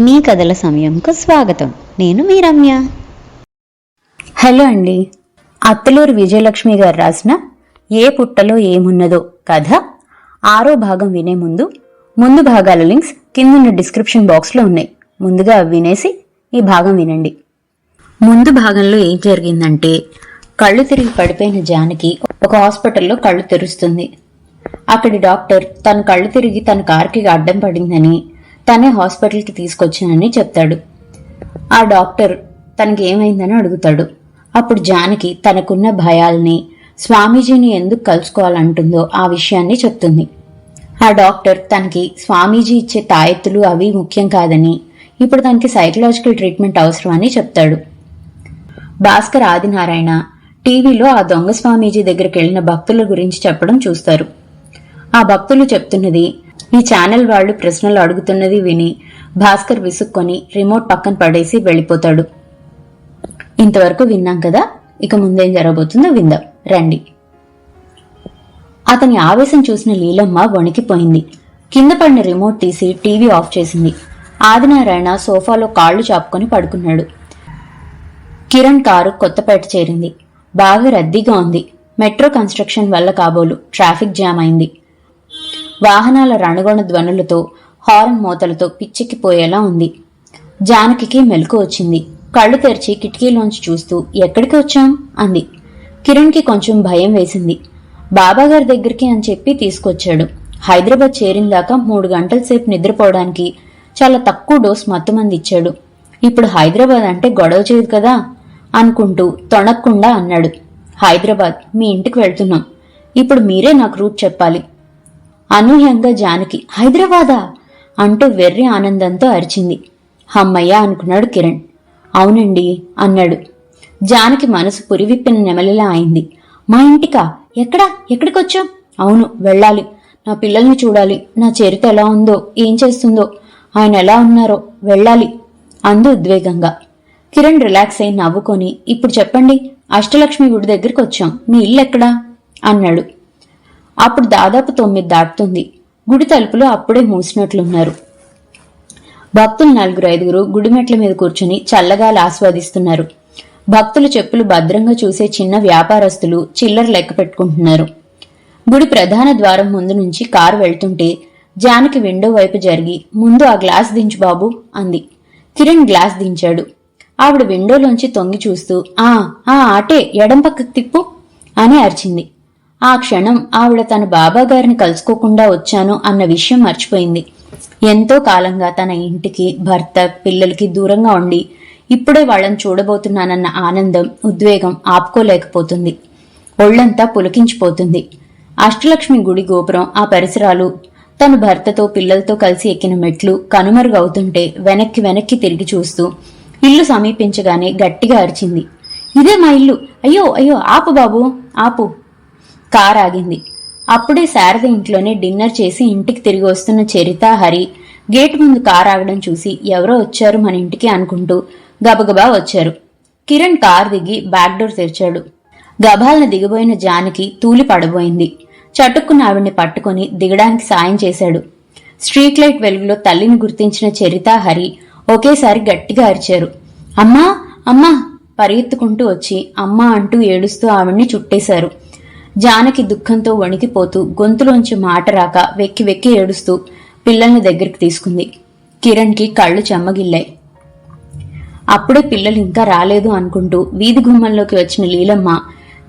మీ కథల సమయంకు స్వాగతం. నేను మీ రమ్య హలో అండి. అత్తలూరు విజయలక్ష్మి గారు రాసిన ఏ పుట్టలో ఏమున్నదో కథ ఆరో భాగం వినే ముందు ముందు భాగాల లింక్స్ కిందున్న డిస్క్రిప్షన్ బాక్స్లో ఉన్నాయి. ముందుగా అవి వినేసి ఈ భాగం వినండి. ముందు భాగంలో ఏం జరిగిందంటే కళ్ళు తిరిగి పడిపోయిన జానకి ఒక హాస్పిటల్లో కళ్ళు తెరుస్తుంది. అక్కడి డాక్టర్ తన కళ్ళు తిరిగి తన కార్కి అడ్డం పడిందని తనే హాస్పిటల్కి తీసుకొచ్చానని చెప్తాడు. ఆ డాక్టర్ తనకి ఏమైందని అడుగుతాడు. అప్పుడు జానకి తనకున్న భయాల్ని స్వామీజీని ఎందుకు కలుసుకోవాలంటుందో ఆ విషయాన్ని చెప్తుంది. ఆ డాక్టర్ తనకి స్వామీజీ ఇచ్చే తాయెత్తులు అవి ముఖ్యం కాదని ఇప్పుడు తనకి సైకలాజికల్ ట్రీట్మెంట్ అవసరమని చెప్తాడు. భాస్కర్ ఆదినారాయణ టీవీలో ఆ దొంగ స్వామీజీ దగ్గరికి వెళ్ళిన భక్తుల గురించి చెప్పడం చూస్తారు. ఆ భక్తులు చెప్తున్నది ఈ ఛానల్ వాళ్ళు ప్రశ్నలు అడుగుతున్నది విని భాస్కర్ విసుక్కొని రిమోట్ పక్కన పడేసి వెళ్ళిపోతాడు. ఇంతవరకు విన్నాం కదా? ఇక ముందేం జరగబోతుందో విందాం. రండి. అతని ఆవేశం చూసిన లీలమ్మ వణికిపోయింది. కింద పడిన రిమోట్ తీసి టీవీ ఆఫ్ చేసింది. ఆదినారాయణ సోఫాలో కాళ్ళు చాపుకొని పడుకున్నాడు. కిరణ్ కారు కొత్తపేట చేరింది. బాగా రద్దీగా ఉంది. మెట్రో కన్స్ట్రక్షన్ వల్ల కాబోలు ట్రాఫిక్ జామ్ అయింది. వాహనాల రణగొణ ధ్వనులతో హార్న్ మోతలతో పిచ్చెక్కిపోయేలా ఉంది. జానకి మెలకు వచ్చింది. కళ్ళు తెరిచి కిటికీలోంచి చూస్తూ ఎక్కడికి వచ్చాం? అంది. కిరణ్కి కొంచెం భయం వేసింది. బాబాగారి దగ్గరికి అని చెప్పి తీసుకొచ్చాడు. హైదరాబాద్ చేరిందాక మూడు గంటల సేపు నిద్రపోవడానికి చాలా తక్కువ డోస్ మత్తుమంది ఇచ్చాడు. ఇప్పుడు హైదరాబాద్ అంటే గొడవ చేయదు కదా? అనుకుంటూ తొణక్కుండా అన్నాడు. హైదరాబాద్ మీ ఇంటికి వెళ్తున్నాం. ఇప్పుడు మీరే నాకు రూట్ చెప్పాలి. అనూహ్యంగా జానకి హైదరాబాదా? అంటూ వెర్రి ఆనందంతో అరిచింది. హమ్మయ్య అనుకున్నాడు కిరణ్. అవునండి అన్నాడు. జానకి మనసు పురివిప్పిన నెమలిలా అయింది. మా ఇంటికా? ఎక్కడా? ఎక్కడికొచ్చాం అవును వెళ్ళాలి. నా పిల్లల్ని చూడాలి. నా చరిత్ర ఎలా ఉందో ఏం చేస్తుందో ఆయన ఎలా ఉన్నారో వెళ్ళాలి అందు ఉద్వేగంగా. కిరణ్ రిలాక్స్ అయి నవ్వుకొని ఇప్పుడు చెప్పండి అష్టలక్ష్మి గుడి దగ్గరికి వచ్చాం మీ ఇల్లు ఎక్కడా అన్నాడు. అప్పుడు దాదాపు తొమ్మిది దాటుతుంది. గుడి తలుపులు అప్పుడే మూసినట్లున్నారు. భక్తులు నలుగురు ఐదుగురు గుడి మెట్ల మీద కూర్చుని చల్లగాలి ఆస్వాదిస్తున్నారు. భక్తుల చెప్పులు భద్రంగా చూసే చిన్న వ్యాపారస్తులు చిల్లర లెక్క పెట్టుకుంటున్నారు. గుడి ప్రధాన ద్వారం ముందు నుంచి కారు వెళ్తుంటే జానకి విండో వైపు జరిగి ముందు ఆ గ్లాస్ దించు బాబు అంది. కిరణ్ గ్లాస్ దించాడు. ఆవిడ విండోలోంచి తొంగి చూస్తూ ఆ ఆ ఆటే ఎడం పక్కకు తిప్పు అని అరిచింది. ఆ క్షణం ఆవిడ తన బాబా గారిని కలుసుకోకుండా వచ్చాను అన్న విషయం మర్చిపోయింది. ఎంతో కాలంగా తన ఇంటికి భర్త పిల్లలకి దూరంగా ఉండి ఇప్పుడే వాళ్ళని చూడబోతున్నానన్న ఆనందం ఉద్వేగం ఆపుకోలేకపోతుంది. ఒళ్ళంతా పులకించిపోతుంది. అష్టలక్ష్మి గుడి గోపురం ఆ పరిసరాలు తన భర్తతో పిల్లలతో కలిసి ఎక్కిన మెట్లు కనుమరుగవుతుంటే వెనక్కి వెనక్కి తిరిగి చూస్తూ ఇల్లు సమీపించగానే గట్టిగా అరిచింది. ఇదే మా ఇల్లు. అయ్యో అయ్యో ఆపు బాబు ఆపు. కార్ ఆగింది అప్పుడే శారద ఇంట్లోనే డిన్నర్ చేసి ఇంటికి తిరిగి వస్తున్న చరిత హరి గేట్ ముందు కార్ ఆగడం చూసి ఎవరో వచ్చారు మన ఇంటికి అనుకుంటూ గబగబా వచ్చారు. కిరణ్ కార్ దిగి బ్యాక్ డోర్ తెరిచాడు. గభాలను దిగబోయిన జానకి తూలి పడబోయింది. చటుక్కున ఆవిడ్ని పట్టుకొని దిగడానికి సాయం చేశాడు. స్ట్రీట్ లైట్ వెలుగులో తల్లిని గుర్తించిన చరిత హరి ఒకేసారి గట్టిగా అరిచారు. అమ్మా అమ్మా పరిగెత్తుకుంటూ వచ్చి అమ్మా అంటూ ఏడుస్తూ ఆవిడ్ని చుట్టేశారు. జానకి దుఃఖంతో వణికిపోతూ గొంతులోంచి మాట రాక వెక్కి వెక్కి ఏడుస్తూ పిల్లల్ని దగ్గరికి తీసుకుంది. కిరణ్కి కళ్ళు చెమ్మగిల్లాయి. అప్పుడే పిల్లలు ఇంకా రాలేదు అనుకుంటూ వీధి గుమ్మంలోకి వచ్చిన లీలమ్మ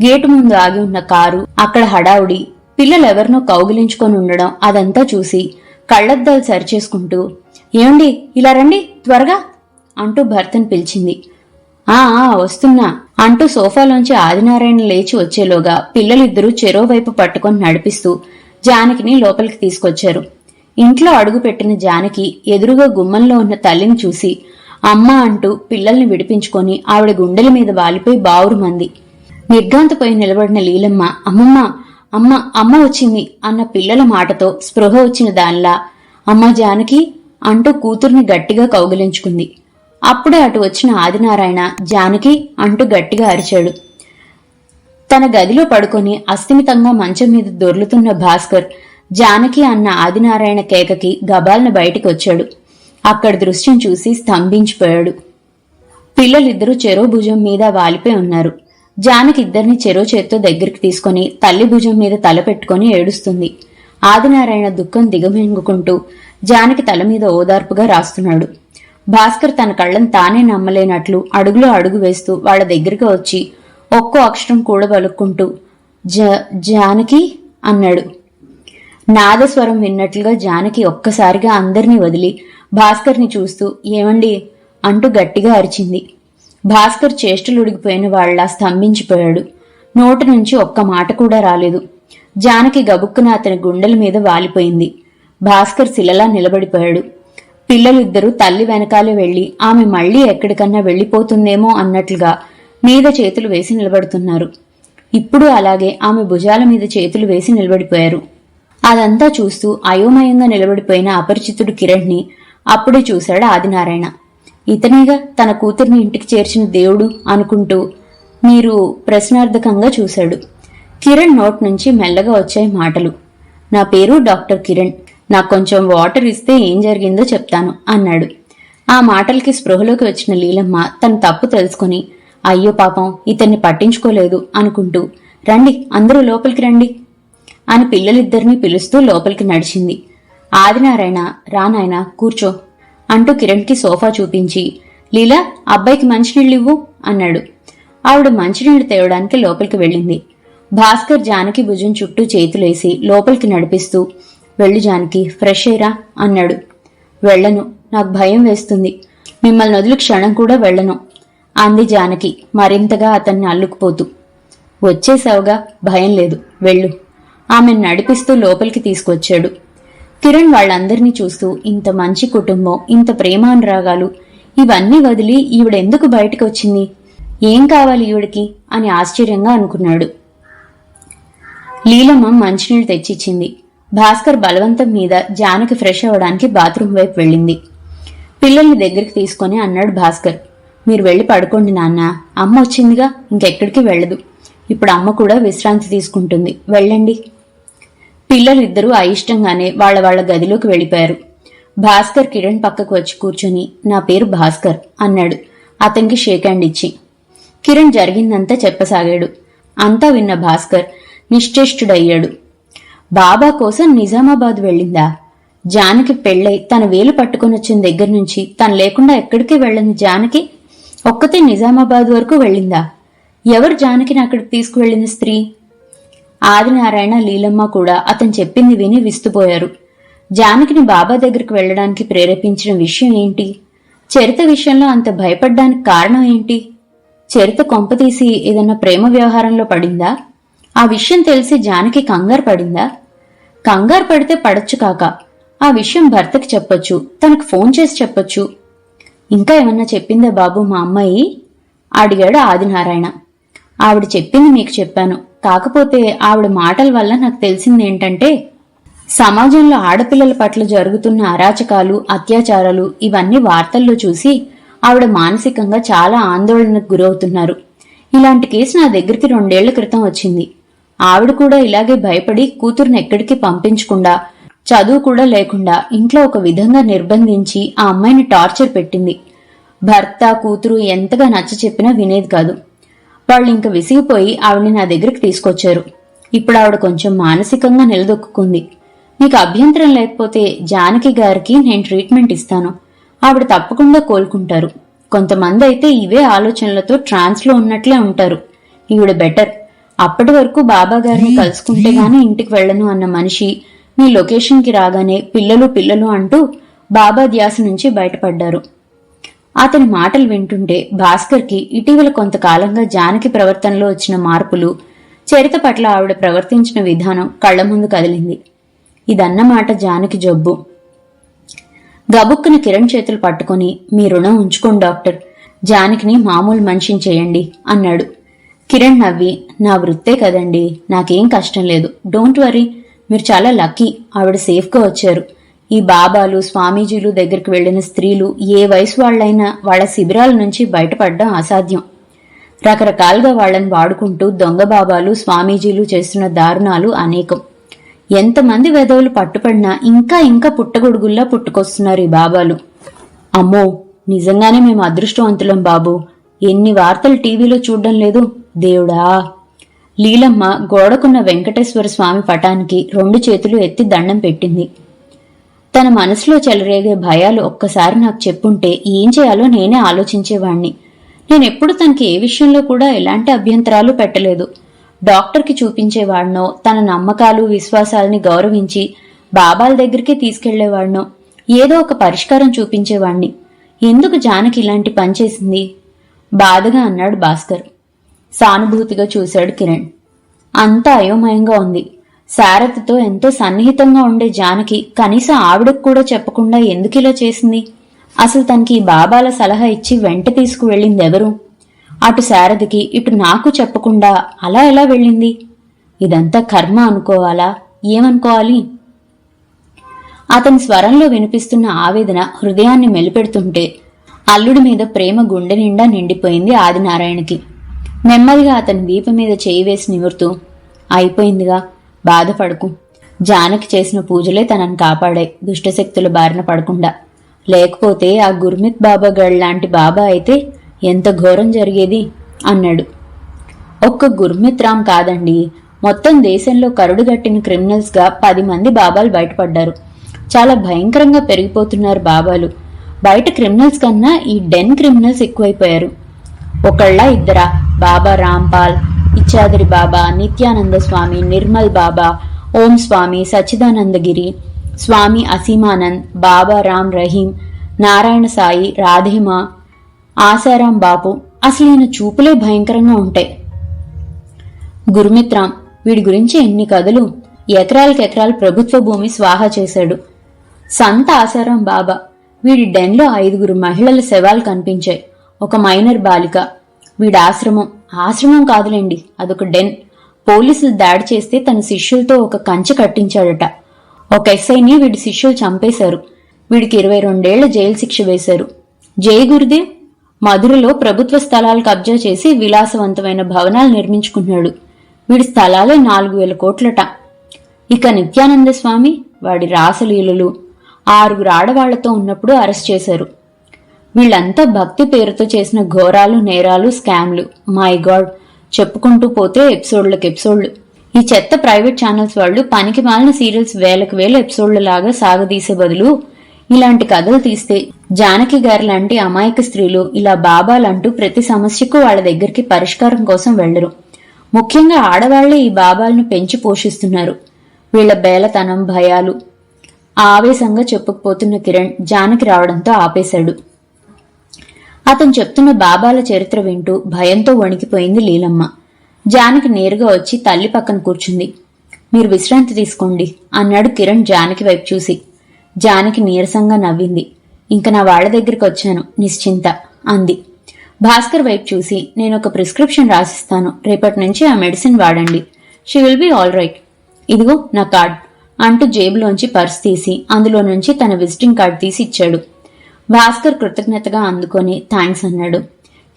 గేటు ముందు ఆగి ఉన్న కారు అక్కడ హడావుడి పిల్లలెవరినో కౌగిలించుకొని ఉండడం అదంతా చూసి కళ్ళద్దాలు సరిచేసుకుంటూ ఏమండి ఇలా రండి త్వరగా అంటూ భర్తను పిలిచింది. ఆ ఆ, వస్తున్నా. అంటూ సోఫాలోంచి ఆదినారాయణ లేచి వచ్చేలోగా పిల్లలిద్దరూ చెరోవైపు పట్టుకొని నడిపిస్తూ జానకిని లోపలికి తీసుకొచ్చారు. ఇంట్లో అడుగుపెట్టిన జానకి ఎదురుగా గుమ్మంలో ఉన్న తల్లిని చూసి అమ్మ అంటూ పిల్లల్ని విడిపించుకొని ఆవిడ గుండెల మీద వాలిపోయి బావురుమంది నిర్ఘాంతపోయి నిలబడిన లీలమ్మ అమ్మమ్మ అమ్మ అమ్మ వచ్చింది అన్న పిల్లల మాటతో స్పృహ వచ్చిన దానిలా అమ్మ జానకి అంటూ కూతుర్ని గట్టిగా కౌగిలించుకుంది. అప్పుడే అటు వచ్చిన ఆదినారాయణ జానకి అంటూ గట్టిగా అరిచాడు. తన గదిలో పడుకొని అస్థిమితంగా మంచం మీద దొర్లుతున్న భాస్కర్ జానకి అన్న ఆదినారాయణ కేకకి గబాల్న బయటికి వచ్చాడు. అక్కడ దృశ్యం చూసి స్తంభించిపోయాడు. పిల్లలిద్దరూ చెరో భుజం మీద వాలిపోయి ఉన్నారు. జానకి ఇద్దరిని చెరో చేత్తో దగ్గరికి తీసుకొని తల్లి భుజం మీద తల పెట్టుకొని ఏడుస్తుంది. ఆదినారాయణ దుఃఖం దిగమింగుకుంటూ జానకి తల మీద ఓదార్పుగా రాస్తున్నాడు. భాస్కర్ తన కళ్ళను తానే నమ్మలేనట్లు అడుగులో అడుగు వేస్తూ వాళ్ళ దగ్గరికి వచ్చి ఒక్కో అక్షరం కూడబలుక్కుంటూ జ జానకి? అన్నాడు. నాదస్వరం విన్నట్లుగా జానకి ఒక్కసారిగా అందరినీ వదిలి భాస్కర్ని చూస్తూ ఏమండి? అంటూ గట్టిగా అరిచింది. భాస్కర్ చేష్టలుడిగిపోయిన వాళ్ళ స్తంభించిపోయాడు. నోటి నుంచి ఒక్క మాట కూడా రాలేదు. జానకి గబుక్కున అతని గుండెల మీద వాలిపోయింది. భాస్కర్ శిలలా నిలబడిపోయాడు. పిల్లలిద్దరూ తల్లి వెనకాలే వెళ్ళి ఆమె మళ్ళీ ఎక్కడికన్నా వెళ్ళిపోతుందేమో అన్నట్లుగా మీద చేతులు వేసి నిలబడుతున్నారు. ఇప్పుడు అలాగే ఆమె భుజాల మీద చేతులు వేసి నిలబడిపోయారు. అదంతా చూస్తూ అయోమయంగా నిలబడిపోయిన అపరిచితుడు కిరణ్ని అప్పుడే చూశాడు ఆదినారాయణ. ఇతనేగా తన కూతుర్ని ఇంటికి చేర్చిన దేవుడు అనుకుంటూ మీరు ప్రశ్నార్థకంగా చూశాడు. కిరణ్ నోట్ నుంచి మెల్లగా వచ్చాయి మాటలు. నా పేరు డాక్టర్ కిరణ్. నాకు కొంచెం వాటర్ ఇస్తే ఏం జరిగిందో చెప్తాను అన్నాడు. ఆ మాటలకి స్పృహలోకి వచ్చిన లీలమ్మ తన తప్పు తెలుసుకుని అయ్యో పాపం ఇతన్ని పట్టించుకోలేదు అనుకుంటూ రండి అందరూ లోపలికి రండి అని పిల్లలిద్దరినీ పిలుస్తూ లోపలికి నడిచింది. ఆదినారాయణ రానాయన కూర్చో అంటూ కిరణ్కి సోఫా చూపించి లీలా అబ్బాయికి మంచినీళ్ళు ఇవ్వు అన్నాడు. ఆవిడ మంచినీళ్ళు తేవడానికి లోపలికి వెళ్ళింది. భాస్కర్ జానకి భుజం చుట్టూ చేతులేసి లోపలికి నడిపిస్తూ వెళ్ళు జానకి ఫ్రెష్ అయ్యరా అన్నాడు. వెళ్ళను నాకు భయం వేస్తుంది. మిమ్మల్ని వదిలి క్షణం కూడా వెళ్ళను అంది జానకి మరింతగా అతన్ని అల్లుకుపోతూ. వచ్చేసావుగా భయం లేదు వెళ్ళు. ఆమెను నడిపిస్తూ లోపలికి తీసుకొచ్చాడు. కిరణ్ వాళ్ళందరినీ చూస్తూ ఇంత మంచి కుటుంబం ఇంత ప్రేమానురాగాలు ఇవన్నీ వదిలి ఈవిడెందుకు బయటకు వచ్చింది? ఏం కావాలి ఈవిడికి? అని ఆశ్చర్యంగా అనుకున్నాడు. లీలమ్మ మంచినీళ్ళు తెచ్చిచ్చింది. భాస్కర్ బలవంతం మీద జానకి ఫ్రెష్ అవ్వడానికి బాత్రూమ్ వైపు వెళ్ళింది. పిల్లల్ని దగ్గరికి తీసుకొని అన్నాడు భాస్కర్. మీరు వెళ్ళి పడుకోండి నాన్న. అమ్మ వచ్చిందిగా ఇంకెక్కడికి వెళ్ళదు. ఇప్పుడు అమ్మ కూడా విశ్రాంతి తీసుకుంటుంది. వెళ్ళండి. పిల్లలిద్దరూ అయిష్టంగానే వాళ్ళ వాళ్ళ గదిలోకి వెళ్ళిపోయారు. భాస్కర్ కిరణ్ పక్కకు వచ్చి కూర్చొని నా పేరు భాస్కర్ అన్నాడు. అతనికి షేక్ హ్యాండ్ ఇచ్చి. కిరణ్ జరిగిందంతా చెప్పసాగాడు. అంతా విన్న భాస్కర్ నిశ్చేష్టుడయ్యాడు. బాబా కోసం నిజామాబాద్ వెళ్ళిందా? జానకి పెళ్ళై తన వేలు పట్టుకొని వచ్చిన దగ్గర నుంచి తను లేకుండా ఎక్కడికి వెళ్ళని జానకి? ఒక్కతే నిజామాబాద్ వరకు వెళ్ళిందా? ఎవరు జానకిని అక్కడికి తీసుకువెళ్ళిన స్త్రీ? ఆదినారాయణ లీలమ్మ కూడా అతను చెప్పింది విని విస్తుపోయారు. జానకిని బాబా దగ్గరికి వెళ్ళడానికి ప్రేరేపించిన విషయం ఏంటి? చరిత విషయంలో అంత భయపడ్డానికి కారణం ఏంటి? చరిత కొంపతీసి ఏదన్నా ప్రేమ వ్యవహారంలో పడిందా? ఆ విషయం తెలిసి జానకి కంగారు పడిందా? కంగారు పడితే పడొచ్చు కాక. ఆ విషయం భర్తకి చెప్పొచ్చు తనకు ఫోన్ చేసి చెప్పొచ్చు. ఇంకా ఏమన్నా చెప్పిందా బాబు మా అమ్మాయి? అడిగాడు ఆదినారాయణ. ఆవిడ చెప్పింది మీకు చెప్పాను. కాకపోతే ఆవిడ మాటల వల్ల నాకు తెలిసింది ఏంటంటే సమాజంలో ఆడపిల్లల పట్ల జరుగుతున్న అరాచకాలు అత్యాచారాలు ఇవన్నీ వార్తల్లో చూసి ఆవిడ మానసికంగా చాలా ఆందోళనకు గురవుతున్నారు. ఇలాంటి కేసు నా దగ్గరికి రెండేళ్ళ క్రితం వచ్చింది. ఆవిడ కూడా ఇలాగే భయపడి కూతుర్ని ఎక్కడికి పంపించకుండా చదువు కూడా లేకుండా ఇంట్లో ఒక విధంగా నిర్బంధించి ఆ అమ్మాయిని టార్చర్ పెట్టింది. భర్త కూతురు ఎంతగా నచ్చ చెప్పినా వినేది కాదు. వాళ్ళు ఇంక విసిగిపోయి ఆవిడని నా దగ్గరికి తీసుకొచ్చారు. ఇప్పుడు ఆవిడ కొంచెం మానసికంగా నిలదొక్కుంది నీకు అభ్యంతరం లేకపోతే జానకి గారికి నేను ట్రీట్మెంట్ ఇస్తాను. ఆవిడ తప్పకుండా కోలుకుంటారు. కొంతమంది అయితే ఇవే ఆలోచనలతో ట్రాన్స్లో ఉన్నట్లే ఉంటారు. ఈవిడ బెటర్. అప్పటి వరకు బాబా గారిని కలుసుకుంటే గానీ ఇంటికి వెళ్ళను అన్న మనిషి మీ లొకేషన్కి రాగానే పిల్లలు పిల్లలు అంటూ బాబా ధ్యాస నుంచి బయటపడ్డారు. అతని మాటలు వింటుంటే భాస్కర్కి ఇటీవల కొంతకాలంగా జానకి ప్రవర్తనలో వచ్చిన మార్పులు చరిత పట్ల ఆవిడ ప్రవర్తించిన విధానం కళ్ళ ముందు కదిలింది. ఇదన్నమాట జానకి జబ్బు. గబుక్కున కిరణ్ చేతులు పట్టుకొని మీ రుణం ఉంచుకోండి డాక్టర్. జానకిని మామూలు మనిషిని చేయండి అన్నాడు. కిరణ్ నవ్వి నా వృత్తే కదండి నాకేం కష్టం లేదు. డోంట్ వరీ మీరు చాలా లక్కీ. ఆవిడ సేఫ్గా వచ్చారు. ఈ బాబాలు స్వామీజీలు దగ్గరికి వెళ్ళిన స్త్రీలు ఏ వయసు వాళ్ళైనా వాళ్ళ శిబిరాల నుంచి బయటపడడం అసాధ్యం. రకరకాలుగా వాళ్ళని వాడుకుంటూ దొంగ బాబాలు స్వామీజీలు చేస్తున్న దారుణాలు అనేకం. ఎంతమంది వెధవులు పట్టుపడినా ఇంకా ఇంకా పుట్టగొడుగుల్లా పుట్టుకొస్తున్నారు ఈ బాబాలు. అమ్మో నిజంగానే మేము అదృష్టవంతులం బాబు. ఎన్ని వార్తలు టీవీలో చూడడం లేదు. దేవుడా లీలమ్మ గోడకున్న వెంకటేశ్వర స్వామి పటానికి రెండు చేతులు ఎత్తి దండం పెట్టింది. తన మనసులో చెలరేగే భయాలు ఒక్కసారి నాకు చెప్పుంటే ఏం చేయాలో నేనే ఆలోచించేవాణ్ణి. నేనెప్పుడు తనకి ఏ విషయంలో కూడా ఎలాంటి అభ్యంతరాలు పెట్టలేదు. డాక్టర్కి చూపించేవాడినో తన నమ్మకాలు విశ్వాసాలని గౌరవించి బాబాల దగ్గరికి తీసుకెళ్ళేవాడినో ఏదో ఒక పరిష్కారం చూపించేవాణ్ణి. ఎందుకు జానకి ఇలాంటి పని చేసింది? బాధగా అన్నాడు భాస్కర్. సానుభూతిగా చూశాడు కిరణ్. అంతా అయోమయంగా ఉంది. శారదతో ఎంతో సన్నిహితంగా ఉండే జానకి కనీసం ఆవిడకు కూడా చెప్పకుండా ఎందుకు ఇలా చేసింది? అసలు తనకి బాబాల సలహా ఇచ్చి వెంట తీసుకువెళ్ళింది ఎవరు? అటు శారదకి ఇటు నాకు చెప్పకుండా అలా ఎలా వెళ్ళింది? ఇదంతా కర్మ అనుకోవాలా? ఏమనుకోవాలి? అతని స్వరంలో వినిపిస్తున్న ఆవేదన హృదయాన్ని మెలిపెడుతుంటే అల్లుడి మీద ప్రేమ గుండె నిండా నిండిపోయింది ఆదినారాయణకి. నెమ్మదిగా అతని వీపు మీద చేయి వేసి నిమురుతూ అయిపోయిందిగా బాధపడకు. జానకి చేసిన పూజలే తనని కాపాడాయి దుష్టశక్తుల బారిన పడకుండా. లేకపోతే ఆ గుర్మిత్ బాబా గడ్ లాంటి బాబా అయితే ఎంత ఘోరం జరిగేది? అన్నాడు. ఒక్క గుర్మిత్ రామ్ కాదండి మొత్తం దేశంలో కరుడుగట్టిన క్రిమినల్స్గా పది మంది బాబాలు బయటపడ్డారు. చాలా భయంకరంగా పెరిగిపోతున్నారు బాబాలు. బయట క్రిమినల్స్ కన్నా ఈ డెన్ క్రిమినల్స్ ఎక్కువైపోయారు. ఒకళ్ళ ఇద్దరా? బాబా రాంపాల్ ఇచ్చాదిరి బాబా నిత్యానంద స్వామి నిర్మల్ బాబా ఓం స్వామి సచ్చిదానందగిరి స్వామి అసీమానంద్ బాబా రామ్ రహీం నారాయణ సాయి రాధేమ ఆశారాం బాపు అసలు ఈయన చూపులే భయంకరంగా ఉంటాయి. గురుమిత్రాం వీడి గురించి ఎన్ని కథలు? ఎకరాలకెకరాలు ప్రభుత్వ భూమి స్వాహా చేశాడు. సంత ఆసారాం బాబా వీడి డెన్లో ఐదుగురు మహిళల శవాలు కనిపించాయి. ఒక మైనర్ బాలిక వీడి ఆశ్రమం ఆశ్రమం కాదులేండి అదొక డెన్. పోలీసులు దాడి చేస్తే తన శిష్యులతో ఒక కంచె కట్టించాడట. ఒక ఎస్ఐని వీడి శిష్యులు చంపేశారు. వీడికి ఇరవై రెండేళ్ళ జైలు శిక్ష వేశారు. జై గురుదేవ్ మధురలో ప్రభుత్వ స్థలాలు కబ్జా చేసి విలాసవంతమైన భవనాలు నిర్మించుకున్నాడు వీడి స్థలాలే నాలుగు వేల కోట్లట. ఇక నిత్యానంద స్వామి వాడి రాసలీలలు. ఆరుగురు ఆడవాళ్ళతో ఉన్నప్పుడు అరెస్ట్ చేశారు. వీళ్ళంతా భక్తి పేరుతో చేసిన ఘోరాలు నేరాలు స్కామ్లు. మై గాడ్ చెప్పుకుంటూ పోతే ఎపిసోడ్లకు ఎపిసోడ్లు. ఈ చెత్త ప్రైవేట్ ఛానల్స్ వాళ్ళు పనికి మాలిన సీరియల్స్ వేలకు వేల ఎపిసోడ్ల లాగా సాగదీసే బదులు ఇలాంటి కథలు తీస్తే జానకి గారి లాంటి అమాయక స్త్రీలు ఇలా బాబాలంటూ ప్రతి సమస్యకు వాళ్ళ దగ్గరికి పరిష్కారం కోసం వెళ్ళరు ముఖ్యంగా ఆడవాళ్ళే ఈ బాబాలను పెంచి పోషిస్తున్నారు. వీళ్ళ బేలతనం భయాలు. ఆవేశంగా చెప్పుకుపోతున్న కిరణ్ జానకి రావడంతో ఆపేశాడు. అతను చెప్తున్న బాబాల చరిత్ర వింటూ భయంతో వణికిపోయింది లీలమ్మ. జానకి నేరుగా వచ్చి తల్లి పక్కన కూర్చుంది. మీరు విశ్రాంతి తీసుకోండి అన్నాడు కిరణ్ జానకి వైపు చూసి. జానకి నీరసంగా నవ్వింది. ఇంక నా వాళ్ళ దగ్గరికి వచ్చాను నిశ్చింత అంది. భాస్కర్ వైపు చూసి నేను ఒక ప్రిస్క్రిప్షన్ రాసిస్తాను రేపటి నుంచి ఆ మెడిసిన్ వాడండి. She will be all right. ఇదిగో నా కార్డ్ అంటూ జేబులోంచి పర్స్ తీసి అందులో నుంచి తన విజిటింగ్ కార్డ్ తీసి ఇచ్చాడు. భాస్కర్ కృతజ్ఞతగా అందుకొని థ్యాంక్స్ అన్నాడు.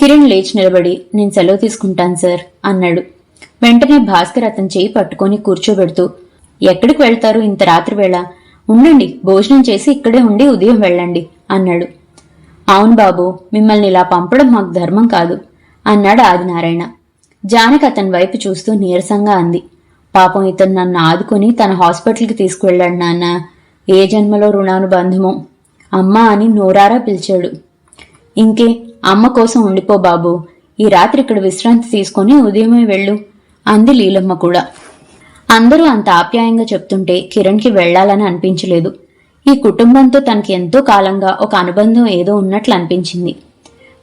కిరణ్ లేచి నిలబడి నేను సెలవు తీసుకుంటాను సార్ అన్నాడు. వెంటనే భాస్కర్ అతని చేయి పట్టుకొని కూర్చోబెడుతూ ఎక్కడికి వెళ్తారు ఇంత రాత్రి వేళ ఉండండి భోజనం చేసి ఇక్కడే ఉండి ఉదయం వెళ్ళండి అన్నాడు. అవును బాబు మిమ్మల్ని ఇలా పంపడం మాకు ధర్మం కాదు అన్నాడు ఆదినారాయణ. జానకి అతని వైపు చూస్తూ నీరసంగా అంది. పాపం ఇతను నన్ను ఆదుకొని తన హాస్పిటల్కి తీసుకువెళ్ళాడు నాన్న. ఏ జన్మలో రుణానుబంధమో. అమ్మా అని నోరారా పిలిచాడు. ఇంకే అమ్మ కోసం ఉండిపో బాబు. ఈ రాత్రి ఇక్కడ విశ్రాంతి తీసుకొని ఉదయమే వెళ్ళు అంది లీలమ్మ కూడా. అందరూ అంత ఆప్యాయంగా చెప్తుంటే కిరణ్కి వెళ్ళాలని అనిపించలేదు. ఈ కుటుంబంతో తనకి ఎంతో కాలంగా ఒక అనుబంధం ఏదో ఉన్నట్లు అనిపించింది.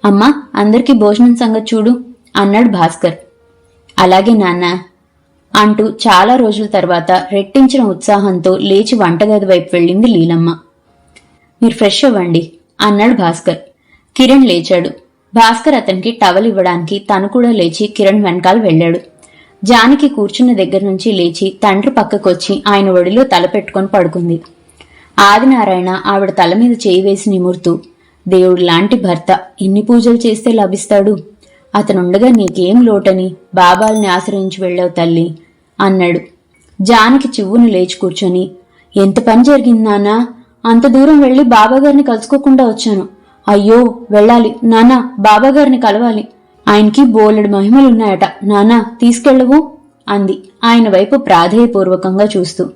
అమ్మా అందరికీ భోజనం సంగతి చూడు అన్నాడు భాస్కర్. అలాగే నాన్న అంటూ చాలా రోజుల తర్వాత రెట్టించిన ఉత్సాహంతో లేచి వంటగది వైపు వెళ్ళింది లీలమ్మ. మీరు ఫ్రెష్ అవ్వండి అన్నాడు భాస్కర్. కిరణ్ లేచాడు. భాస్కర్ అతనికి టవల్ ఇవ్వడానికి తను కూడా లేచి కిరణ్ వెనకాల వెళ్ళాడు. జానకి కూర్చున్న దగ్గర నుంచి లేచి తండ్రి పక్కకొచ్చి ఆయన ఒడిలో తల పెట్టుకొని పడుకుంది. ఆదినారాయణ ఆవిడ తల మీద చేయి వేసి నిమురుతూ దేవుడు లాంటి భర్త ఎన్ని పూజలు చేస్తే లభిస్తాడు? అతనుండగా నీకేం లోటని బాబాల్ని ఆశ్రయించి వెళ్ళావు తల్లి అన్నాడు. జానకి చివ్వును లేచి కూర్చొని ఎంత పని జరిగింది అంత దూరం వెళ్ళి బాబాగారిని కలుసుకోకుండా వచ్చాను. అయ్యో వెళ్ళాలి. నానా బాబాగారిని కలవాలి. ఆయనకి బోలెడు మహిమలున్నాయట. నానా తీసుకెళ్ళవు అంది. ఆయన వైపు ప్రాధేయపూర్వకంగా చూస్తూ.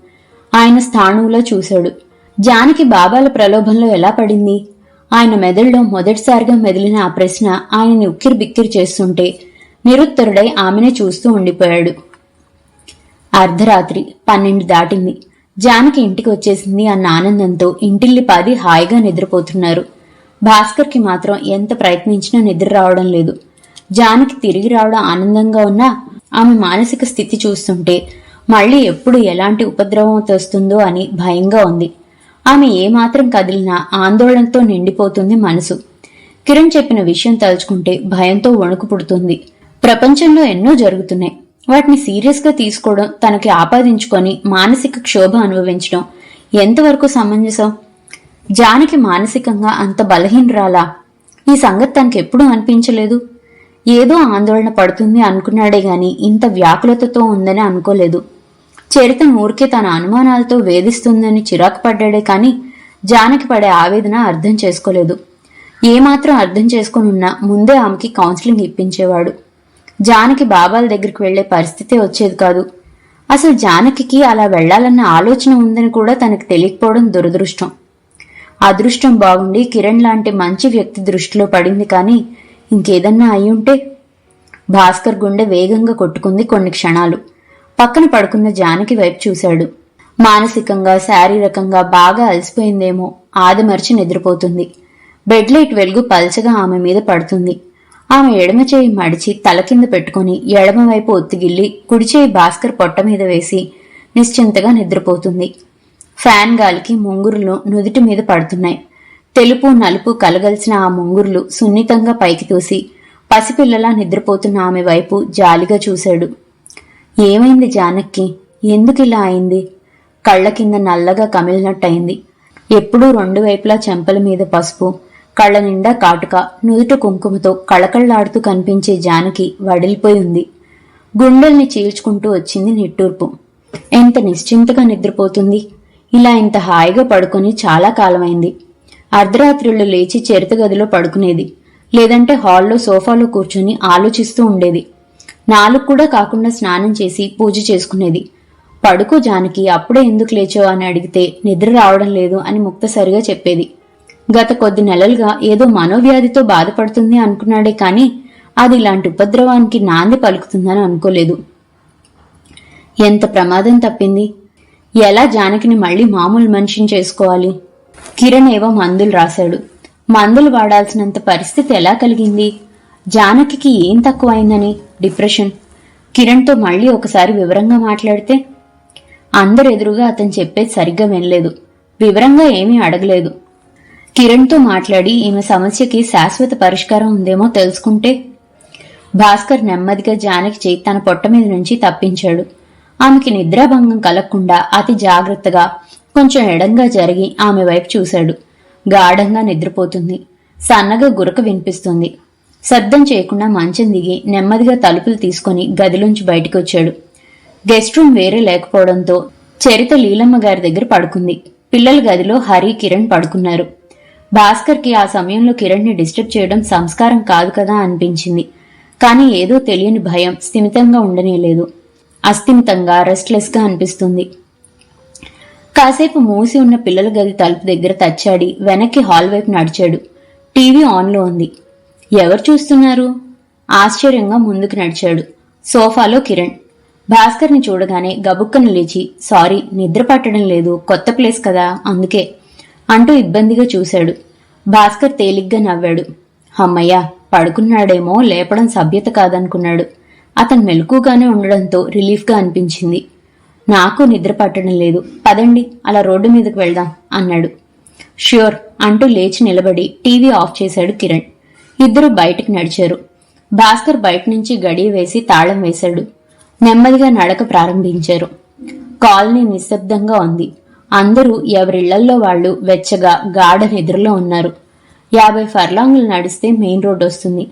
ఆయన స్థాణువులో చూశాడు. జానకి బాబాల ప్రలోభంలో ఎలా పడింది? ఆయన మెదడులో మొదటిసారిగా మెదిలిన ఆ ప్రశ్న ఆయన్ని ఉక్కిరి బిక్కిరి చేస్తుంటే నిరుత్తరుడై ఆమెనే చూస్తూ ఉండిపోయాడు. అర్ధరాత్రి పన్నెండు దాటింది. జానకి ఇంటికి వచ్చేసింది అన్న ఆనందంతో ఇంటిల్లి పాది హాయిగా నిద్రపోతున్నారు. భాస్కర్కి మాత్రం ఎంత ప్రయత్నించినా నిద్ర రావడం లేదు. జానకి తిరిగి రావడం ఆనందంగా ఉన్నా ఆమె మానసిక స్థితి చూస్తుంటే మళ్ళీ ఎప్పుడు ఎలాంటి ఉపద్రవం తెస్తుందో అని భయంగా ఉంది. ఆమె ఏమాత్రం కదిలినా ఆందోళనతో నిండిపోతుంది మనసు. కిరణ్ చెప్పిన విషయం తలుచుకుంటే భయంతో వణుకు పుడుతుంది. ప్రపంచంలో ఎన్నో జరుగుతున్నాయి. వాటిని సీరియస్గా తీసుకోవడం తనకి ఆపాదించుకొని మానసిక క్షోభ అనుభవించడం ఎంతవరకు సమంజసం? జానకి మానసికంగా అంత బలహీనరాలా? ఈ సంగతి తనకి ఎప్పుడూ అనిపించలేదు. ఏదో ఆందోళన పడుతుంది అనుకున్నాడే గాని ఇంత వ్యాకులతతో ఉందని అనుకోలేదు. చరిత ఊరికే తన అనుమానాలతో వేధిస్తుందని చిరాకు పడ్డాడే కానీ జానకి పడే ఆవేదన అర్థం చేసుకోలేదు. ఏమాత్రం అర్థం చేసుకుని ఉన్నా ముందే ఆమెకి కౌన్సిలింగ్ ఇప్పించేవాడు. జానకి బాబాల దగ్గరికి వెళ్ళే పరిస్థితి వచ్చేది కాదు. అసలు జానకి అలా వెళ్ళాలన్న ఆలోచన ఉందని కూడా తనకు తెలియకపోవడం దురదృష్టం. అదృష్టం బాగుండి కిరణ్ లాంటి మంచి వ్యక్తి దృష్టిలో పడింది కానీ ఇంకేదన్నా అయ్యుంటే భాస్కర్ గుండె వేగంగా కొట్టుకుంది కొన్ని క్షణాలు. పక్కన పడుకున్న జానకి వైపు చూశాడు. మానసికంగా శారీరకంగా బాగా అలసిపోయిందేమో. ఆదమర్చి నిద్రపోతుంది. బెడ్ లైట్ వెలుగు పల్చగా ఆమె మీద పడుతుంది. ఆమె ఎడమ చేయి మడిచి తల కింద పెట్టుకుని ఎడమవైపు ఒత్తిగిల్లి కుడిచేయి భాస్కర్ పొట్ట మీద వేసి నిశ్చింతగా నిద్రపోతుంది. ఫ్యాన్ గాలికి ముంగురులు నుదుటి మీద పడుతున్నాయి. తెలుపు నలుపు కలగలిసిన ఆ ముంగురులు సున్నితంగా పైకి తోసి పసిపిల్లలా నిద్రపోతున్న ఆమె వైపు జాలిగా చూశాడు. ఏమైంది జానక్కి? ఎందుకిలా ఇలా అయింది? కళ్ళ కింద నల్లగా కమిలినట్టయింది. ఎప్పుడూ రెండు వైపులా చెంపల మీద పసుపు కళ్ళ నిండా కాటుక నుదుట కుంకుమతో కళకళ్ళాడుతూ కనిపించే జానకి వడిలిపోయి ఉంది. గుండెల్ని చీల్చుకుంటూ వచ్చింది నిట్టూర్పు. ఎంత నిశ్చింతగా నిద్రపోతుంది? ఇలా ఇంత హాయిగా పడుకొని చాలా కాలమైంది. అర్ధరాత్రులు లేచి చెరత గదిలో పడుకునేది. లేదంటే హాల్లో సోఫాలో కూర్చుని ఆలోచిస్తూ ఉండేది. నాలుగు కూడా కాకుండా స్నానం చేసి పూజ చేసుకునేది. పడుకో జానకి అప్పుడే ఎందుకు లేచో అని అడిగితే నిద్ర రావడం లేదు అని ముక్తసరిగా చెప్పేది. గత కొద్ది నెలలుగా ఏదో మనోవ్యాధితో బాధపడుతుంది అనుకున్నాడే కాని అది ఇలాంటి ఉపద్రవానికి నాంది పలుకుతుందని అనుకోలేదు. ఎంత ప్రమాదం తప్పింది? ఎలా జానకిని మళ్ళీ మామూలు మనిషిని చేసుకోవాలి? కిరణ్ ఏవో మందులు రాశాడు. మందులు వాడాల్సినంత పరిస్థితి ఎలా కలిగింది? జానకికి ఏం తక్కువైందని? డిప్రెషన్. కిరణ్తో మళ్ళీ ఒకసారి వివరంగా మాట్లాడితే అందరు ఎదురుగా అతను చెప్పేది సరిగ్గా వినలేదు. వివరంగా ఏమీ అడగలేదు. కిరణ్తో మాట్లాడి ఈమె సమస్యకి శాశ్వత పరిష్కారం ఉందేమో తెలుసుకుంటే? భాస్కర్ నెమ్మదిగా జానకి చేయి తన పొట్ట మీద నుంచి తప్పించాడు. ఆమెకి నిద్రాభంగం కలగకుండా అతి జాగ్రత్తగా కొంచెం ఎడంగా జరిగి ఆమె వైపు చూశాడు. గాఢంగా నిద్రపోతుంది. సన్నగా గురక వినిపిస్తుంది. శబ్దం చేయకుండా మంచం దిగి నెమ్మదిగా తలుపులు తీసుకుని గదిలోంచి బయటికి వచ్చాడు గెస్ట్ రూమ్ వేరే లేకపోవడంతో చరిత లీలమ్మ గారి దగ్గర పడుకుంది. పిల్లల గదిలో హరి కిరణ్ పడుకున్నారు. భాస్కర్కి ఆ సమయంలో కిరణ్ని డిస్టర్బ్ చేయడం సంస్కారం కాదు కదా అనిపించింది. కానీ ఏదో తెలియని భయం స్థిమితంగా ఉండనేలేదు. అస్థిమితంగా రెస్ట్లెస్గా అనిపిస్తుంది. కాసేపు మూసి ఉన్న పిల్లల గది తలుపు దగ్గర తచ్చాడి వెనక్కి హాల్ వైపు నడిచాడు. టీవీ ఆన్లో ఉంది. ఎవరు చూస్తున్నారు? ఆశ్చర్యంగా ముందుకు నడిచాడు. సోఫాలో కిరణ్. భాస్కర్ని చూడగానే గబుక్కను లేచి సారీ నిద్ర పట్టడం లేదు. కొత్త ప్లేస్ కదా అందుకే. అంటూ ఇబ్బందిగా చూశాడు. భాస్కర్ తేలిగ్గా నవ్వాడు. అమ్మయ్యా పడుకున్నాడేమో లేపడం సభ్యత కాదనుకున్నాడు. అతను మెలకుగానే ఉండడంతో రిలీఫ్గా అనిపించింది. నాకు నిద్ర పట్టడం లేదు. పదండి అలా రోడ్డు మీదకు వెళ్దాం అన్నాడు. ష్యూర్ అంటూ లేచి నిలబడి టీవీ ఆఫ్ చేశాడు కిరణ్. ఇద్దరు బయటికి నడిచారు. భాస్కర్ బయట నుంచి గడియ వేసి తాళం వేశాడు. నెమ్మదిగా నడక ప్రారంభించారు. కాలనీ నిశ్శబ్దంగా ఉంది. అందరూ ఎవరిళ్ళల్లో వాళ్ళు వెచ్చగా గాఢ నిద్రలో ఉన్నారు. యాభై ఫర్లాంగులు నడిస్తే మెయిన్ రోడ్డు వస్తుంది.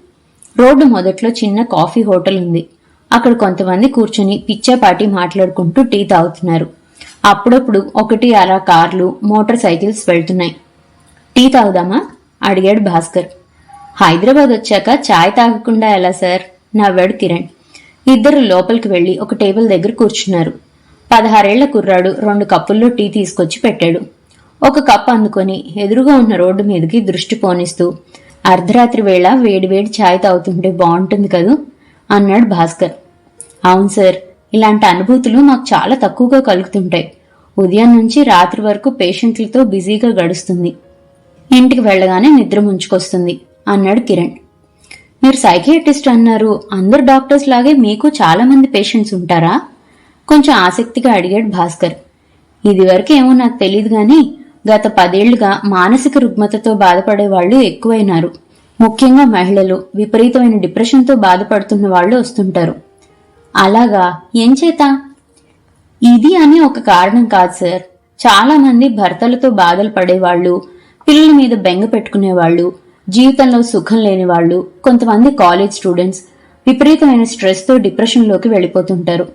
రోడ్డు మొదట్లో చిన్న కాఫీ హోటల్ ఉంది. అక్కడ కొంతమంది కూర్చొని పిచ్చాపాటి మాట్లాడుకుంటూ టీ తాగుతున్నారు. అప్పుడప్పుడు ఒకటి అలా కార్లు మోటార్ సైకిల్స్ వెళ్తున్నాయి. టీ తాగుదామా? అడిగాడు భాస్కర్. హైదరాబాద్ వచ్చాక చాయ్ తాగకుండా ఎలా సార్? నవ్వాడు కిరణ్. ఇద్దరు లోపలికి వెళ్ళి ఒక టేబుల్ దగ్గర కూర్చున్నారు. పదహారేళ్ళ కుర్రాడు రెండు కప్పుల్లో టీ తీసుకొచ్చి పెట్టాడు. ఒక కప్ అందుకొని ఎదురుగా ఉన్న రోడ్డు మీదకి దృష్టి పోనిస్తూ అర్ధరాత్రి వేళ వేడివేడి ఛాయ్ తాగుతుంటే బాగుంటుంది కదూ అన్నాడు భాస్కర్. అవును సార్ ఇలాంటి అనుభూతులు మాకు చాలా తక్కువగా కలుగుతుంటాయి. ఉదయం నుంచి రాత్రి వరకు పేషెంట్లతో బిజీగా గడుస్తుంది. ఇంటికి వెళ్ళగానే నిద్ర ముంచుకొస్తుంది అన్నాడు కిరణ్. మీరు సైకియాట్రిస్ట్ అన్నారు అందరు డాక్టర్స్ లాగే మీకు చాలా మంది పేషెంట్స్ ఉంటారా? కొంచెం ఆసక్తిగా అడిగాడు భాస్కర్. ఇదివరకు ఏమో నాకు తెలియదు గాని గత పదేళ్ళుగా మానసిక రుగ్మతతో బాధపడే వాళ్ళు ఎక్కువైనారు. ముఖ్యంగా మహిళలు విపరీతమైన డిప్రెషన్తో బాధపడుతున్న వాళ్ళు వస్తుంటారు. అలాగా? ఏం చేత? ఇది అని ఒక కారణం కాదు సార్. చాలా మంది భర్తలతో బాధలు పడేవాళ్ళు పిల్లల మీద బెంగ పెట్టుకునేవాళ్ళు జీవితంలో సుఖం లేని వాళ్ళు కొంతమంది కాలేజ్ స్టూడెంట్స్ విపరీతమైన స్ట్రెస్తో డిప్రెషన్లోకి వెళ్ళిపోతుంటారు.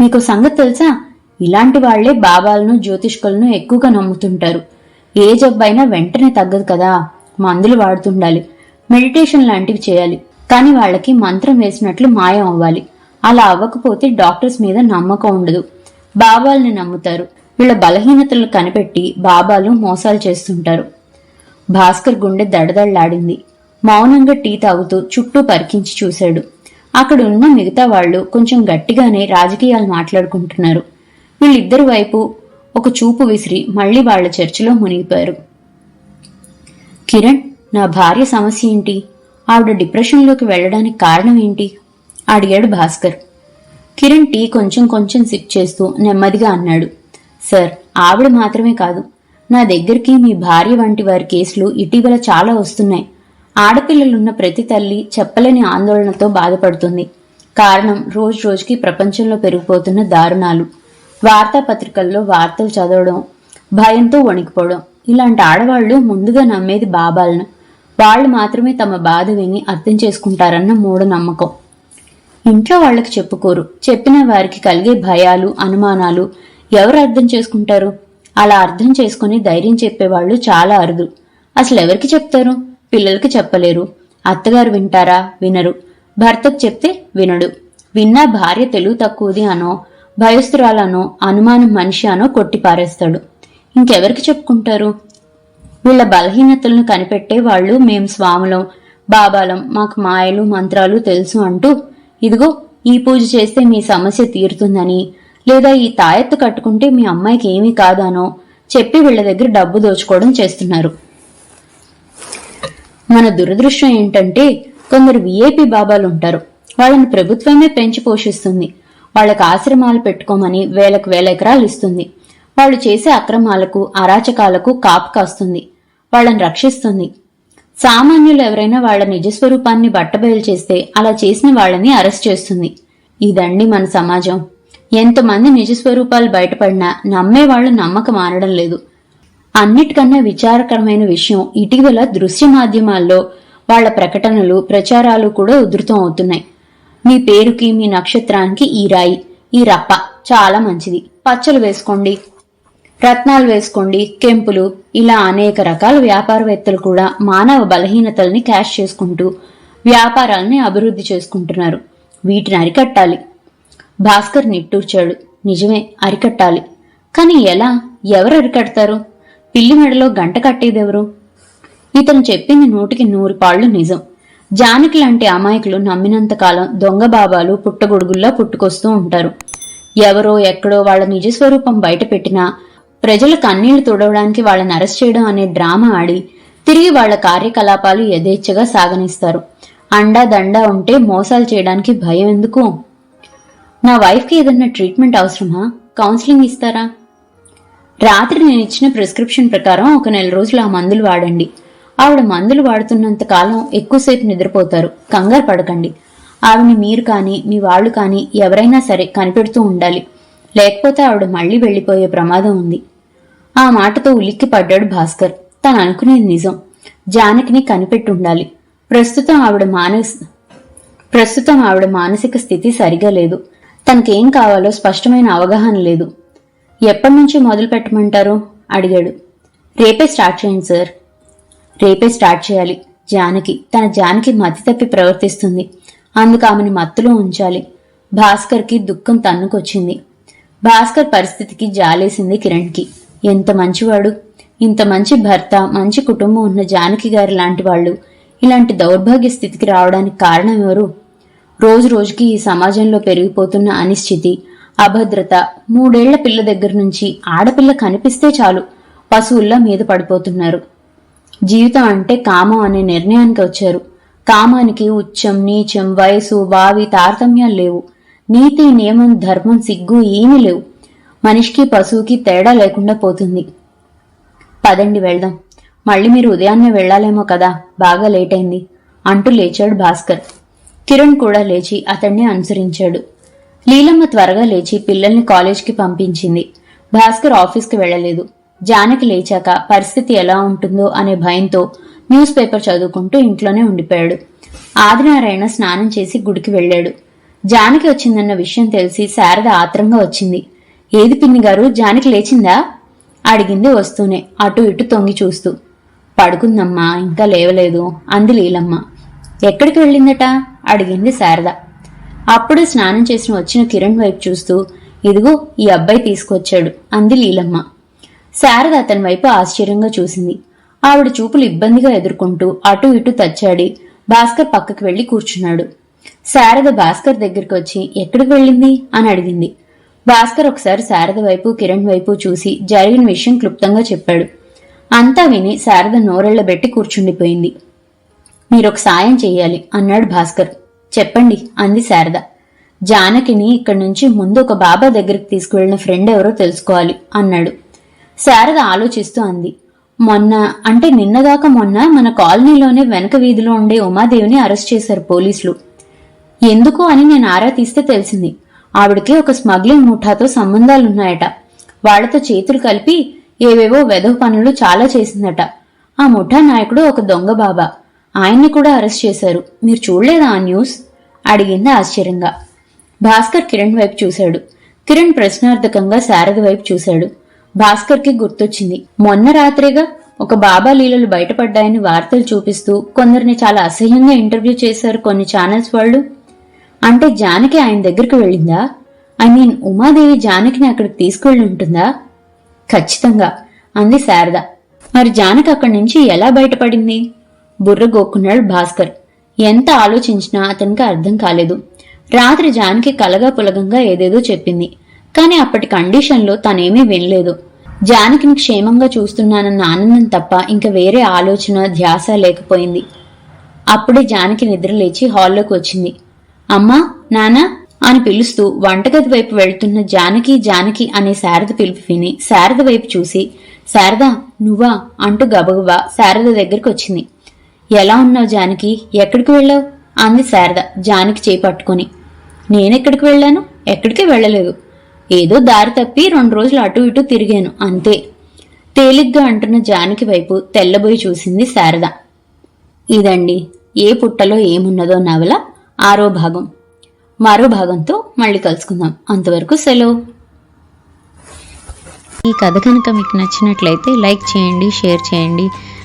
మీకు సంగతి తెలుసా? ఇలాంటి వాళ్ళే బాబాలను జ్యోతిష్కులను ఎక్కువగా నమ్ముతుంటారు. ఏ జబ్బైనా వెంటనే తగ్గదు కదా? మందులు వాడుతుండాలి. మెడిటేషన్ లాంటివి చేయాలి. కానీ వాళ్ళకి మంత్రం వేసినట్లు మాయం అవ్వాలి. అలా అవ్వకపోతే డాక్టర్స్ మీద నమ్మకం ఉండదు. బాబాల్ని నమ్ముతారు. వీళ్ళ బలహీనతలను కనిపెట్టి బాబాలు మోసాలు చేస్తుంటారు. భాస్కర్ గుండె దడదళ్ళాడింది మౌనంగా టీ తాగుతూ చుట్టూ పరికించి చూశాడు. అక్కడ ఉన్న మిగతా వాళ్ళు కొంచెం గట్టిగానే రాజకీయాలు మాట్లాడుకుంటున్నారు. వీళ్ళిద్దరి వైపు ఒక చూపు విసిరి మళ్ళీ వాళ్ళ చర్చలో మునిగిపోయారు. కిరణ్ నా భార్య సమస్య ఏంటి? ఆవిడ డిప్రెషన్లోకి వెళ్ళడానికి కారణం ఏంటి? అడిగాడు భాస్కర్. కిరణ్ టీ కొంచెం కొంచెం సిప్ చేస్తూ నెమ్మదిగా అన్నాడు. సార్ ఆవిడ మాత్రమే కాదు నా దగ్గరికి మీ భార్య వంటి వారి కేసులు ఇటీవల చాలా వస్తున్నాయి. ఆడపిల్లలున్న ప్రతి తల్లి చెప్పలేని ఆందోళనతో బాధపడుతుంది. కారణం రోజు రోజుకి ప్రపంచంలో పెరిగిపోతున్న దారుణాలు. వార్తాపత్రికల్లో వార్తలు చదవడం భయంతో వణికిపోవడం. ఇలాంటి ఆడవాళ్ళు ముందుగా నమ్మేది బాబాలను. వాళ్ళు మాత్రమే తమ బాధ విని అర్థం చేసుకుంటారన్న మూఢనమ్మకం ఇంట్లో వాళ్ళకి చెప్పుకోరు. చెప్పిన వారికి కలిగే భయాలు అనుమానాలు ఎవరు అర్థం చేసుకుంటారు? అలా అర్థం చేసుకుని ధైర్యం చెప్పేవాళ్ళు చాలా అరుదు. అసలు ఎవరికి చెప్తారు? పిల్లలకి చెప్పలేరు. అత్తగారు వింటారా? వినరు. భర్తకు చెప్తే వినడు. విన్నా భార్య తెలుగు తక్కువది అనో భయస్తురాలనో అనుమానం మనిషి అనో కొట్టి పారేస్తాడు. ఇంకెవరికి చెప్పుకుంటారు? వీళ్ళ బలహీనతలను కనిపెట్టే వాళ్ళు మేం స్వాములం బాబాలం మాకు మాయలు మంత్రాలు తెలుసు అంటూ ఇదిగో ఈ పూజ చేస్తే మీ సమస్య తీరుతుందని లేదా ఈ తాయెత్తు కట్టుకుంటే మీ అమ్మాయికి ఏమీ కాదనో చెప్పి వీళ్ళ దగ్గర డబ్బు దోచుకోవడం చేస్తున్నారు. మన దురదృష్టం ఏంటంటే కొందరు విఏపీ బాబాలు ఉంటారు వాళ్ళని ప్రభుత్వమే పెంచి పోషిస్తుంది. వాళ్ళకి ఆశ్రమాలు పెట్టుకోమని వేలకు వేల ఎకరాలు ఇస్తుంది. వాళ్ళు చేసే అక్రమాలకు అరాచకాలకు కాపు కాస్తుంది. వాళ్ళని రక్షిస్తుంది. సామాన్యులు ఎవరైనా వాళ్ళ నిజస్వరూపాన్ని బట్టబయలు చేస్తే అలా చేసిన వాళ్ళని అరెస్ట్ చేస్తుంది. ఇదండి మన సమాజం. ఎంతమంది నిజస్వరూపాలు బయటపడినా నమ్మేవాళ్ళు నమ్మకం మానడం లేదు. అన్నిటికన్నా విచారకరమైన విషయం ఇటీవల దృశ్య మాధ్యమాల్లో వాళ్ళ ప్రకటనలు ప్రచారాలు కూడా ఉధృతం అవుతున్నాయి. మీ పేరుకి మీ నక్షత్రానికి ఈ రాయి ఈ రప్ప చాలా మంచిది. పచ్చలు వేసుకోండి రత్నాలు వేసుకోండి కెంపులు ఇలా అనేక రకాల వ్యాపారవేత్తలు కూడా మానవ బలహీనతల్ని క్యాష్ చేసుకుంటూ వ్యాపారాల్ని అభివృద్ధి చేసుకుంటున్నారు. వీటిని అరికట్టాలి. భాస్కర్ నిట్టూర్చాడు. నిజమే అరికట్టాలి. కానీ ఎలా? ఎవరు అరికడతారు? పిల్లి మెడలో గంట కట్టేదెవరు? ఇతను చెప్పింది నూటికి నూరు పాళ్ళు నిజం. జానకి లాంటి అమాయకులు నమ్మినంతకాలం దొంగ బాబాలు పుట్టగొడుగుల్లా పుట్టుకొస్తూ ఉంటారు. ఎవరో ఎక్కడో వాళ్ళ నిజస్వరూపం బయట పెట్టినా ప్రజల కన్నీళ్ళు తుడవడానికి వాళ్ళని అరెస్ట్ చేయడం అనే డ్రామా ఆడి తిరిగి వాళ్ళ కార్యకలాపాలు యథేచ్ఛగా సాగనిస్తారు. అండా దండా ఉంటే మోసాలు చేయడానికి భయం ఎందుకు? నా వైఫ్కి ఏదన్నా ట్రీట్మెంట్ అవసరమా? కౌన్సిలింగ్ ఇస్తారా? రాత్రి నేను ఇచ్చిన ప్రిస్క్రిప్షన్ ప్రకారం ఒక నెల రోజులు ఆ మందులు వాడండి. ఆవిడ మందులు వాడుతున్నంత కాలం ఎక్కువసేపు నిద్రపోతారు. కంగారు పడకండి. ఆవిడని మీరు కానీ మీ వాళ్ళు కానీ ఎవరైనా సరే కనిపెడుతూ ఉండాలి. లేకపోతే ఆవిడ మళ్ళీ వెళ్ళిపోయే ప్రమాదం ఉంది. ఆ మాటతో ఉలిక్కి పడ్డాడు భాస్కర్. తను అనుకునేది నిజం. జానకిని కనిపెట్టుండాలి ప్రస్తుతం ఆవిడ మానస్ ప్రస్తుతం ఆవిడ మానసిక స్థితి సరిగా లేదు. తనకేం కావాలో స్పష్టమైన అవగాహన లేదు. ఎప్పటి నుంచి మొదలు పెట్టమంటారు? అడిగాడు. రేపే స్టార్ట్ చేయండి సార్. రేపే స్టార్ట్ చేయాలి. జానకి తన జానకి మతి తప్పి ప్రవర్తిస్తుంది. అందుకు ఆమెను మత్తులో ఉంచాలి. భాస్కర్కి దుఃఖం తన్నుకొచ్చింది. భాస్కర్ పరిస్థితికి జాలేసింది కిరణ్కి. ఎంత మంచివాడు. ఇంత మంచి భర్త మంచి కుటుంబం ఉన్న జానకి గారి లాంటి వాళ్ళు ఇలాంటి దౌర్భాగ్య స్థితికి రావడానికి కారణం ఎవరు? రోజు రోజుకి ఈ సమాజంలో పెరిగిపోతున్న అనిశ్చితి అభద్రత. మూడేళ్ళ పిల్ల దగ్గర నుంచి ఆడపిల్ల కనిపిస్తే చాలు. పశువుల్లా మీద పడిపోతున్నారు. జీవితం అంటే కామం అనే నిర్ణయానికి వచ్చారు. కామానికి ఉచ్చం నీచం వయసు వావి తారతమ్యాలు లేవు. నీతి నియమం ధర్మం సిగ్గు ఏమీ లేవు. మనిషికి పశువుకి తేడా లేకుండా పోతుంది. పదండి వెళ్దాం. మళ్ళీ మీరు ఉదయాన్నే వెళ్ళాలేమో కదా బాగా లేట్ అయింది. అంటూ లేచాడు భాస్కర్. కిరణ్ కూడా లేచి అతన్ని అనుసరించాడు. లీలమ్మ త్వరగా లేచి పిల్లల్ని కాలేజ్కి పంపించింది. భాస్కర్ ఆఫీస్కి వెళ్ళలేదు. జానకి లేచాక పరిస్థితి ఎలా ఉంటుందో అనే భయంతో న్యూస్ పేపర్ చదువుకుంటూ ఇంట్లోనే ఉండిపోయాడు. ఆదినారాయణ స్నానం చేసి గుడికి వెళ్ళాడు. జానకి వచ్చిందన్న విషయం తెలిసి శారద ఆత్రంగా వచ్చింది. ఏది పిన్ని గారు? జానకి లేచిందా? అడిగింది వస్తూనే అటు ఇటు తొంగి చూస్తూ. పడుకుందమ్మా ఇంకా లేవలేదు అంది లీలమ్మ. ఎక్కడికి వెళ్ళిందట? అడిగింది శారద. అప్పుడే స్నానం చేసిన వచ్చిన కిరణ్ వైపు చూస్తూ ఇదిగో ఈ అబ్బాయి తీసుకొచ్చాడు అంది లీలమ్మ. శారద అతని వైపు ఆశ్చర్యంగా చూసింది. ఆవిడ చూపులు ఇబ్బందిగా ఎదుర్కొంటూ అటు ఇటు తచ్చాడి భాస్కర్ పక్కకి వెళ్ళి కూర్చున్నాడు. శారద భాస్కర్ దగ్గరికి వచ్చి ఎక్కడికి వెళ్ళింది? అని అడిగింది. భాస్కర్ ఒకసారి శారద వైపు కిరణ్ వైపు చూసి జరిగిన విషయం క్లుప్తంగా చెప్పాడు. అంతా విని శారద నోరెళ్ళబెట్టి కూర్చుండిపోయింది. మీరొక సాయం చెయ్యాలి అన్నాడు భాస్కర్. చెప్పండి అంది శారద. జానకిని ఇక్కడి నుంచి ముందు ఒక బాబా దగ్గరికి తీసుకువెళ్ళిన ఫ్రెండ్ ఎవరో తెలుసుకోవాలి అన్నాడు. శారద ఆలోచిస్తూ అంది. మొన్న అంటే నిన్నగాక మొన్న మన కాలనీలోనే వెనక వీధిలో ఉండే ఉమాదేవిని అరెస్ట్ చేశారు పోలీసులు. ఎందుకు అని నేను ఆరా తీస్తే తెలిసింది. ఆవిడకి ఒక స్మగ్లింగ్ ముఠాతో సంబంధాలున్నాయట. వాళ్ళతో చేతులు కలిపి ఏవేవో వెధవ పనులు చాలా చేసిందట. ఆ ముఠా నాయకుడు ఒక దొంగ బాబా. ఆయన్ని కూడా అరెస్ట్ చేశారు. మీరు చూడలేదా ఆ న్యూస్? అడిగింది ఆశ్చర్యంగా. భాస్కర్ కిరణ్ వైపు చూశాడు. కిరణ్ ప్రశ్నార్థకంగా శారద వైపు చూశాడు. భాస్కర్కి గుర్తొచ్చింది. మొన్న రాత్రిగా ఒక బాబా లీలలు బయటపడ్డాయని వార్తలు చూపిస్తూ కొందరిని చాలా అసహ్యంగా ఇంటర్వ్యూ చేశారు కొన్ని ఛానల్స్ వాళ్ళు. అంటే జానకి ఆయన దగ్గరికి వెళ్ళిందా? ఐ మీన్ ఉమాదేవి జానకిని అక్కడికి తీసుకువెళ్ళి ఉంటుందా? ఖచ్చితంగా అంది శారద. మరి జానకి అక్కడి నుంచి ఎలా బయటపడింది? బుర్ర గోక్కున్నాడు భాస్కర్. ఎంత ఆలోచించినా అతనికి అర్థం కాలేదు. రాత్రి జానకి కలగా పులగంగా ఏదేదో చెప్పింది. కానీ అప్పటి కండిషన్లో తనేమీ వినలేదు. జానకిని క్షేమంగా చూస్తున్నానన్న ఆనందం తప్ప ఇంకా వేరే ఆలోచన ధ్యాస లేకపోయింది. అప్పుడే జానకి నిద్రలేచి హాల్లోకి వచ్చింది. అమ్మా నానా అని పిలుస్తూ వంటగది వైపు వెళ్తున్న జానకి జానకి అనే శారద పిలుపు విని శారద వైపు చూసి శారద నువ్వా? అంటూ గబగబా శారద దగ్గరికి వచ్చింది. ఎలా ఉన్నావు జానకి? ఎక్కడికి వెళ్ళావు? అంది శారద జానకి చేయి పట్టుకొని. నేనెక్కడికి వెళ్ళాను? ఎక్కడికి వెళ్ళలేదు. ఏదో దారి తప్పి రెండు రోజులు అటు ఇటు తిరిగాను అంతే. తేలిగ్గా అంటున్న జానకి వైపు తెల్లబోయి చూసింది శారద. ఇదండి ఏ పుట్టలో ఏమున్నదో నవల ఆరో భాగం. మరో భాగంతో మళ్ళీ కలుసుకుందాం. అంతవరకు సెలవు. ఈ కథ కనుక మీకు నచ్చినట్లయితే లైక్ చేయండి షేర్ చేయండి.